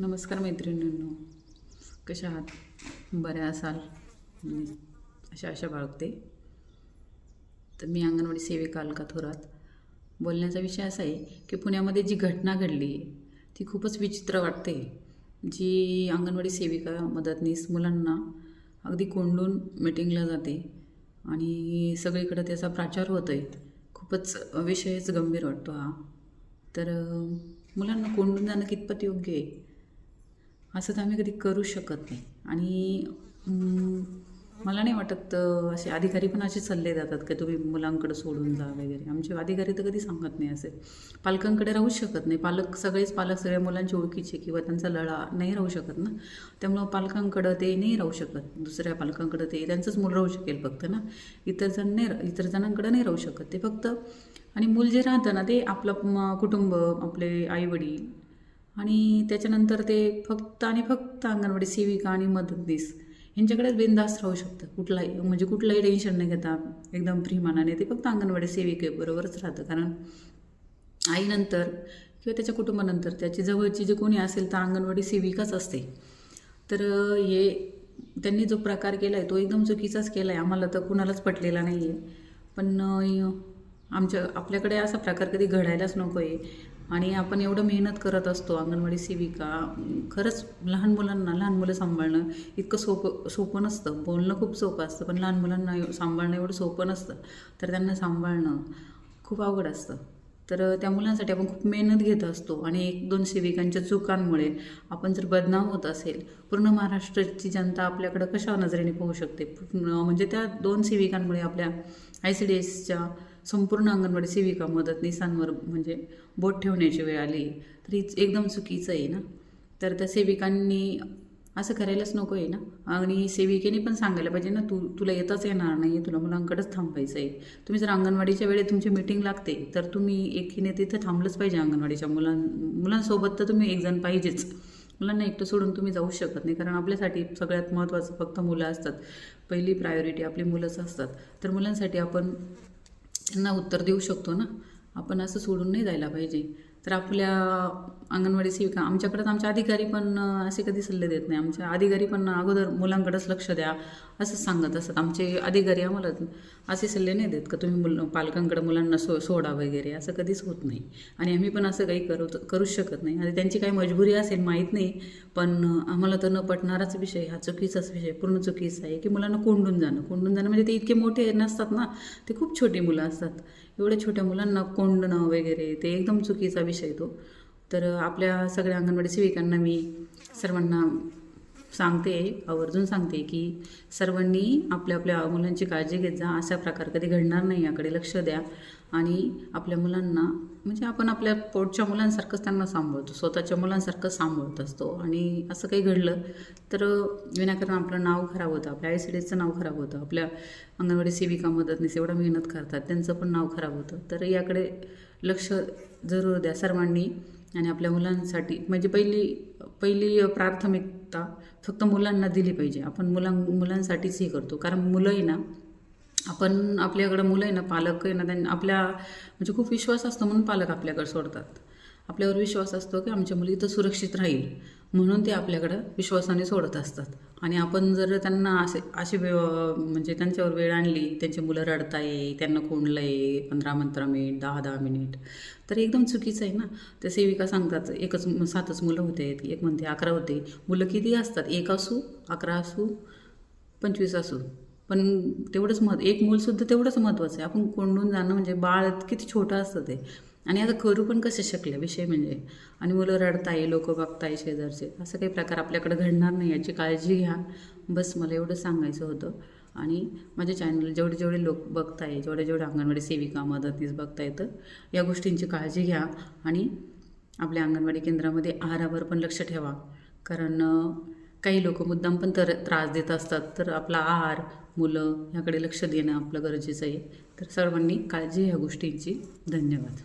नमस्कार मैत्रिणींनो. कशा आहात? बऱ्या असाल? अशा अशा आशा बाळगते. तर मी अंगणवाडी सेविका अलका थोरात. बोलण्याचा विषय असा आहे की पुण्यामध्ये जी घटना घडली ती खूपच विचित्र वाटते. जी अंगणवाडी सेविका मदतनीस मुलांना अगदी कोंडून मिटिंगला जाते आणि सगळीकडं त्याचा प्रचार होतो आहे खूपच विषयच गंभीर वाटतो हा. तर मुलांना कोंडून जाणं कितपत योग्य आहे? असं तर आम्ही कधी करू शकत नाही. आणि मला नाही वाटत असे अधिकारी पण असे सल्ले देतात की तुम्ही मुलांकडे सोडून जा वगैरे. आमचे अधिकारी तर कधी सांगत नाही असे. पालकांकडे राहूच शकत नाही. पालक सगळेच पालक सगळ्या मुलांचे ओळखीचे किंवा त्यांचा लढा नाही राहू शकत ना. त्यामुळं पालकांकडं ते नाही राहू शकत. दुसऱ्या पालकांकडं ते त्यांचंच मूल राहू शकेल फक्त ना. इतर जण नाही इतर जणांकडं नाही राहू शकत. ते फक्त आणि मूल जे राहतं ना ते आपलं कुटुंब आपले आईवडील आणि त्याच्यानंतर ते फक्त आणि फक्त अंगणवाडी सेविका आणि मदतनीस यांच्याकडेच बिनधास्त राहू शकतं. कुठलाही म्हणजे कुठलंही टेन्शन नाही घेता एकदम फ्री ते फक्त अंगणवाडी सेविकेबरोबरच राहतं. कारण आईनंतर किंवा त्याच्या कुटुंबानंतर त्याची जवळची जे कोणी असेल तर अंगणवाडी सेविकाच असते. तर हे त्यांनी जो प्रकार केला आहे तो एकदम चुकीचाच केला आहे आम्हाला तर कुणालाच पटलेला नाही आहे पण आमच्या आपल्याकडे असा प्रकार कधी घडायलाच नको आहे आणि आपण एवढं मेहनत करत असतो अंगणवाडी सेविका खरंच लहान मुलांना लहान मुलं सांभाळणं इतकं सोपं सोपं नसतं. बोलणं खूप सोपं असतं पण लहान मुलांना सांभाळणं एवढं सोपं नसतं. तर त्यांना सांभाळणं खूप अवघड असतं. तर त्या मुलांसाठी आपण खूप मेहनत घेत असतो आणि एक दोन सेविकांच्या चुकांमुळे आपण जर बदनाम होत असेल पूर्ण महाराष्ट्राची जनता आपल्याकडं कशा नजरेने पाहू शकते? पूर्ण म्हणजे त्या दोन सेविकांमुळे आपल्या आय सी डी एसच्या संपूर्ण अंगणवाडी सेविका मदतनीसांवर म्हणजे बोट ठेवण्याची वेळ आली तर ही एकदम चुकीचं आहे ना? तर त्या सेविकांनी असं करायलाच नको आहे ना? आणि सेविकेने पण सांगायला पाहिजे ना तू तुला येताच येणार नाही तुला मुलांकडेच थांबायचं आहे तुम्ही जर अंगणवाडीच्या वेळेत तुमची मिटिंग लागते तर तुम्ही एकीने तिथं थांबलंच पाहिजे अंगणवाडीच्या मुलां मुलांसोबत तर तुम्ही एक जण पाहिजेच. मुलांना एकटं सोडून तुम्ही जाऊ शकत नाही कारण आपल्यासाठी सगळ्यात महत्त्वाचं फक्त मुलं असतात. पहिली प्रायोरिटी आपली मुलंच असतात. तर मुलांसाठी आपण त्यांना उत्तर देऊ शकतो ना? आपण असं सोडून नाही जायला पाहिजे. तर आपल्या अंगणवाडी सेविका आमच्याकडे तर आमच्या अधिकारी पण असे कधी सल्ले देत नाही. आमच्या अधिकारी पण अगोदर मुलांकडंच लक्ष द्या असंच सांगत असतात आमचे अधिकारी आम्हाला असे सल्ले नाही देत का तुम्ही मुल पालकांकडे मुलांना सो सोडा वगैरे असं कधीच होत नाही. आणि आम्ही पण असं काही करू करूच शकत नाही. आणि त्यांची काही मजबुरी असेल माहीत नाही पण आम्हाला तर न पटणाराच विषय हा चुकीचाच विषय पूर्ण चुकीचा आहे की मुलांना कोंडून जाणं. कोंडून जाणं म्हणजे ते इतके मोठे नसतात ना ते खूप छोटी मुलं असतात. एवढ्या छोट्या मुलांना कोंडणं वगैरे ते एकदम चुकीचा विषय तो. तर आपल्या सगळ्या अंगणवाडी सेविकांना मी सर्वांना सांगते आवर्जून सांगते की सर्वांनी आपल्या आपल्या मुलांची काळजी घेत जा असा प्रकार कधी घडणार नाही याकडे लक्ष द्या. आणि आपल्या मुलांना म्हणजे आपण आपल्या पोटच्या मुलांसारखंच त्यांना सांभाळतो स्वतःच्या मुलांसारखं सांभाळत असतो. आणि असं काही घडलं तर विनाकारण आपलं नाव खराब होतं आपल्या आय सी डीचं नाव खराब होतं आपल्या अंगणवाडी सेविका मदतनीस एवढं मेहनत करतात त्यांचं पण नाव खराब होतं. तर याकडे लक्ष जरूर द्या सर्वांनी. आणि आपल्या मुलांसाठी म्हणजे पहिली पहिली प्राथमिकता फक्त मुलांना दिली पाहिजे. आपण मुलां मुलांसाठीच हे करतो. कारण मुलं आहे ना आपण आपल्याकडं मुलं आहे ना पालक आहे ना त्यांना आपल्या म्हणजे खूप विश्वास असतो म्हणून पालक आपल्याकडे सोडतात. आपल्यावर विश्वास असतो की आमच्या मुली इथं सुरक्षित राहील. म्हणून ते आपल्याकडं विश्वासाने सोडत असतात. आणि आपण जर त्यांना असे अशी वेळ म्हणजे त्यांच्यावर वेळ आणली त्यांची मुलं रडताय त्यांना कोंडलं आहे पंधरा पंधरा मिनिट दहा दहा मिनिट तर एकदम चुकीचं आहे ना. त्या सेविका सांगतात एकच सातच मुलं होते एक म्हणते अकरा होते. मुलं किती असतात? एक असू अकरा असू पंचवीस असू. पण तेवढंच महत्त्व एक मूलसुद्धा तेवढंच महत्त्वाचं आहे. आपण कोंडून जाणं म्हणजे बाळ किती छोटं असतं ते. आणि आता करू पण कसे शकले? विषय म्हणजे आणि मुलं रडताय लोक बघताय शेजारचे. असं काही प्रकार आपल्याकडे घडणार नाही याची काळजी घ्या. बस मला एवढं सांगायचं होतं. आणि माझ्या चॅनल जेवढे जेवढे लोक बघताय जेवढे जेवढे अंगणवाडी सेविका मदतीस बघता येतं या गोष्टींची काळजी घ्या. आणि आपल्या अंगणवाडी केंद्रामध्ये आहारावर पण लक्ष ठेवा. कारण काही लोक मुद्दाम पण तर त्रास देत असतात. तर आपला आहार मुलं ह्याकडे लक्ष देणं आपलं गरजेचं आहे. तर सर्वांनी काळजी ह्या गोष्टींची. धन्यवाद.